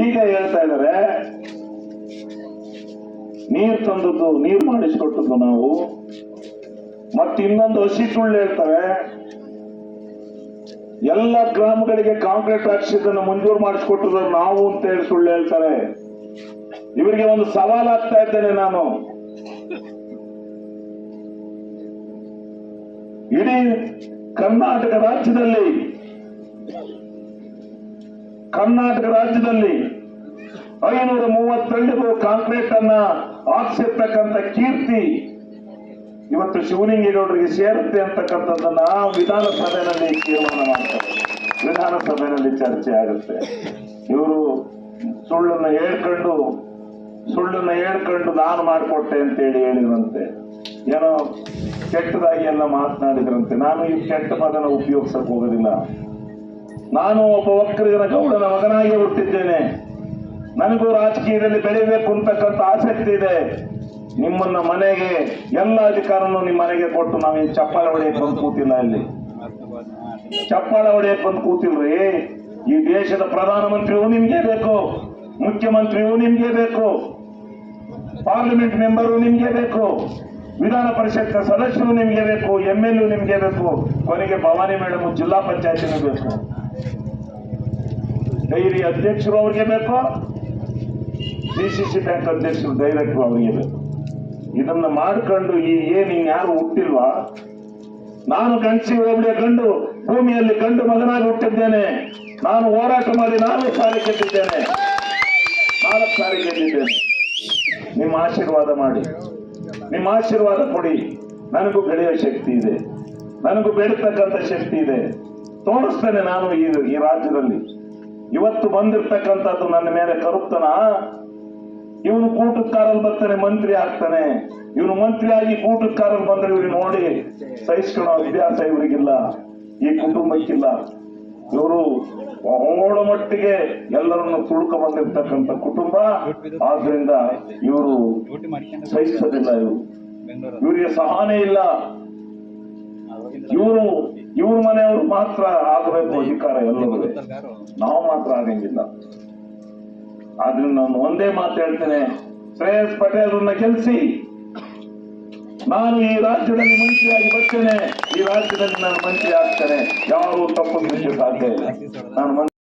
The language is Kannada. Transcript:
ಈಗ ಹೇಳ್ತಾ ಇದಾರೆ ನೀರ್ ತಂದದ್ದು, ನೀರ್ ಮಾಡಿಸ್ಕೊಟ್ಟದ್ದು ನಾವು. ಮತ್ತೆ ಇನ್ನೊಂದು ಹಸಿ ಸುಳ್ಳು ಹೇಳ್ತಾರೆ, ಎಲ್ಲ ಗ್ರಾಮಗಳಿಗೆ ಕಾಂಕ್ರೀಟ್ ಹಾಕ್ಸಿದ್ದನ್ನು ಮಂಜೂರು ಮಾಡಿಸ್ಕೊಟ್ಟದ್ದು ನಾವು ಅಂತ ಹೇಳಿ ಸುಳ್ಳು ಹೇಳ್ತಾರೆ. ಇವರಿಗೆ ಒಂದು ಸವಾಲ್ ಆಗ್ತಾ ಇದ್ದೇನೆ ನಾನು. ಇಡೀ ಕರ್ನಾಟಕ ರಾಜ್ಯದಲ್ಲಿ ಕರ್ನಾಟಕ ರಾಜ್ಯದಲ್ಲಿ ಐನೂರ ಮೂವತ್ತೆರಡು ಕಾಂಕ್ರೀಟ್ ಅನ್ನ ಹಾಕ್ಸಿರ್ತಕ್ಕಂಥ ಕೀರ್ತಿ ಇವತ್ತು ಶಿವಲಿಂಗೇಗೌಡರಿಗೆ ಸೇರುತ್ತೆ ಅಂತಕ್ಕಂಥದ್ದನ್ನ ವಿಧಾನಸಭೆಯಲ್ಲಿ ತೀರ್ಮಾನ ಮಾಡ್ತಾರೆ. ವಿಧಾನಸಭೆಯಲ್ಲಿ ಚರ್ಚೆ ಆಗುತ್ತೆ. ಇವರು ಸುಳ್ಳನ್ನ ಹೇಳ್ಕೊಂಡು ಸುಳ್ಳನ್ನ ಹೇಳ್ಕೊಂಡು ನಾನು ಮಾಡಿಕೊಟ್ಟೆ ಅಂತೇಳಿ ಹೇಳಿದ್ರಂತೆ. ಏನೋ ಕೆಟ್ಟದಾಗಿ ಎಲ್ಲ ಮಾತನಾಡಿದ್ರಂತೆ. ನಾನು ಈ ಕೆಟ್ಟ ಪದನ ಉಪಯೋಗಿಸಕ್ ಹೋಗೋದಿಲ್ಲ. ನಾನು ಒಬ್ಬ ಒಕ್ಕಲಿಗನ ಗೌಡನ ಮಗನಾಗಿ ಹುಟ್ಟಿದ್ದೇನೆ. ನನಗೂ ರಾಜಕೀಯದಲ್ಲಿ ಬೆಳೆಯಬೇಕು ಅಂತಕ್ಕಂಥ ಆಸಕ್ತಿ ಇದೆ. ನಿಮ್ಮನ್ನ ಮನೆಗೆ ಎಲ್ಲ ಅಧಿಕಾರನೂ ನಿಮ್ಮ ಮನೆಗೆ ಕೊಟ್ಟು ನಾವು ಚಪ್ಪಾಳ ಹೊಡೆಯಕ್ಕೆ ಬಂದು ಕೂತಿಲ್ಲ ಇಲ್ಲಿ. ಚಪ್ಪಾಳ ಹೊಡೆಯಕ್ಕೆ ಬಂದು ಕೂತಿಲ್ರಿ. ಈ ದೇಶದ ಪ್ರಧಾನಮಂತ್ರಿಯೂ ನಿಮ್ಗೆ ಬೇಕು, ಮುಖ್ಯಮಂತ್ರಿಯೂ ನಿಮ್ಗೆ ಬೇಕು, ಪಾರ್ಲಿಮೆಂಟ್ ಮೆಂಬರು ನಿಮ್ಗೆ ಬೇಕು, ವಿಧಾನ ಪರಿಷತ್ನ ಸದಸ್ಯರು ನಿಮ್ಗೆ ಬೇಕು, ಎಂ ಎಲ್ ನಿಮ್ಗೆ ಬೇಕು, ಕೊನೆಗೆ ಭವಾನಿ ಮೇಡಮ್ ಜಿಲ್ಲಾ ಪಂಚಾಯತಿನೂ ಬೇಕು. ಡೈರಿ ಅಧ್ಯಕ್ಷರು ಅವ್ರಿಗೆ ಬೇಕು ಡಿ ಸಿ ಸಿ ಬ್ಯಾಂಕ್ ಅಧ್ಯಕ್ಷರು ಡೈರೆಕ್ಟರ್ ಅವರಿಗೆ ಬೇಕು. ಇದನ್ನ ಮಾಡ್ಕೊಂಡು ಈ ಏನ್ ಯಾರು ಹುಟ್ಟಿಲ್ವಾ? ನಾನು ಗಂಡಸಿ ಒಬ್ಬಳೆ ಗಂಡು, ಭೂಮಿಯಲ್ಲಿ ಕಂಡು ಮಗನಾಗಿ ಹುಟ್ಟಿದ್ದೇನೆ. ನಾನು ಹೋರಾಟ ಮಾಡಿ ನಾನು ಸಾರಿ ಗೆದ್ದಿದ್ದೇನೆ. ನಾಲ್ಕು ಸಾರಿ ಗೆದ್ದಿದ್ದೇನೆ. ನಿಮ್ಮ ಆಶೀರ್ವಾದ ಮಾಡಿ. ನಿಮ್ಮ ಆಶೀರ್ವಾದ ಕೊಡಿ. ನನಗೂ ಬೆಳೆಯೋ ಶಕ್ತಿ ಇದೆ. ನನಗೂ ಬೆಳೀತಕ್ಕಂಥ ಶಕ್ತಿ ಇದೆ. ತೋರಿಸ್ತೇನೆ ನಾನು ಈ ಈ ರಾಜ್ಯದಲ್ಲಿ. ಇವತ್ತು ಬಂದಿರ್ತಕ್ಕಂಥದ್ದು ನನ್ನ ಮೇಲೆ ಕರುಪ್ತನ. ಇವನು ಕೂಟಕ್ಕಾರಲ್ಲಿ ಬರ್ತಾನೆ, ಮಂತ್ರಿ ಆಗ್ತಾನೆ. ಇವನು ಮಂತ್ರಿ ಆಗಿ ಕೂಟಕ್ಕಾರಲ್ಲಿ ಬಂದ್ರೆ ಇವ್ರಿಗೆ ನೋಡಿ ಸಹಿಸ್ಕೊಳ್ಳೋ ಅಭ್ಯಾಸ ಇವರಿಗಿಲ್ಲ, ಈ ಕುಟುಂಬಕ್ಕಿಲ್ಲ. ಇವರು ಬಹಳ ಮಟ್ಟಿಗೆ ಎಲ್ಲರನ್ನು ತುಳುಕ ಬಂದಿರ್ತಕ್ಕಂಥ ಕುಟುಂಬ. ಆದ್ರಿಂದ ಇವರು ಸಹಿಸೋದಿಲ್ಲ ಇವರು. ಇವರಿಗೆ ಸಹನೆ ಇಲ್ಲ. ಇವರು, ಇವ್ರ ಮನೆಯವರು ಮಾತ್ರ ಆಗಬೇಕು ಅಧಿಕಾರ ಎಲ್ಲರೂ. ನಾವು ಮಾತ್ರ ಆಗಂಗಿಲ್ಲ. ಆದ್ರಿಂದ ನಾನು ಒಂದೇ ಮಾತು ಹೇಳ್ತೇನೆ. ಶ್ರೇಯಸ್ ಪಟೇಲ್ರನ್ನ ಗೆಲ್ಸಿ. ನಾನು ಈ ರಾಜ್ಯದಲ್ಲಿ ಮಂತ್ರಿಯಾಗಿ ಬರ್ತೇನೆ. ಈ ರಾಜ್ಯದಲ್ಲಿ ನಾನು ಮಂತ್ರಿ ಆಗ್ತೇನೆ. ಯಾರು ತಪ್ಪು ಸಾಧ್ಯ ಇಲ್ಲ. ನಾನು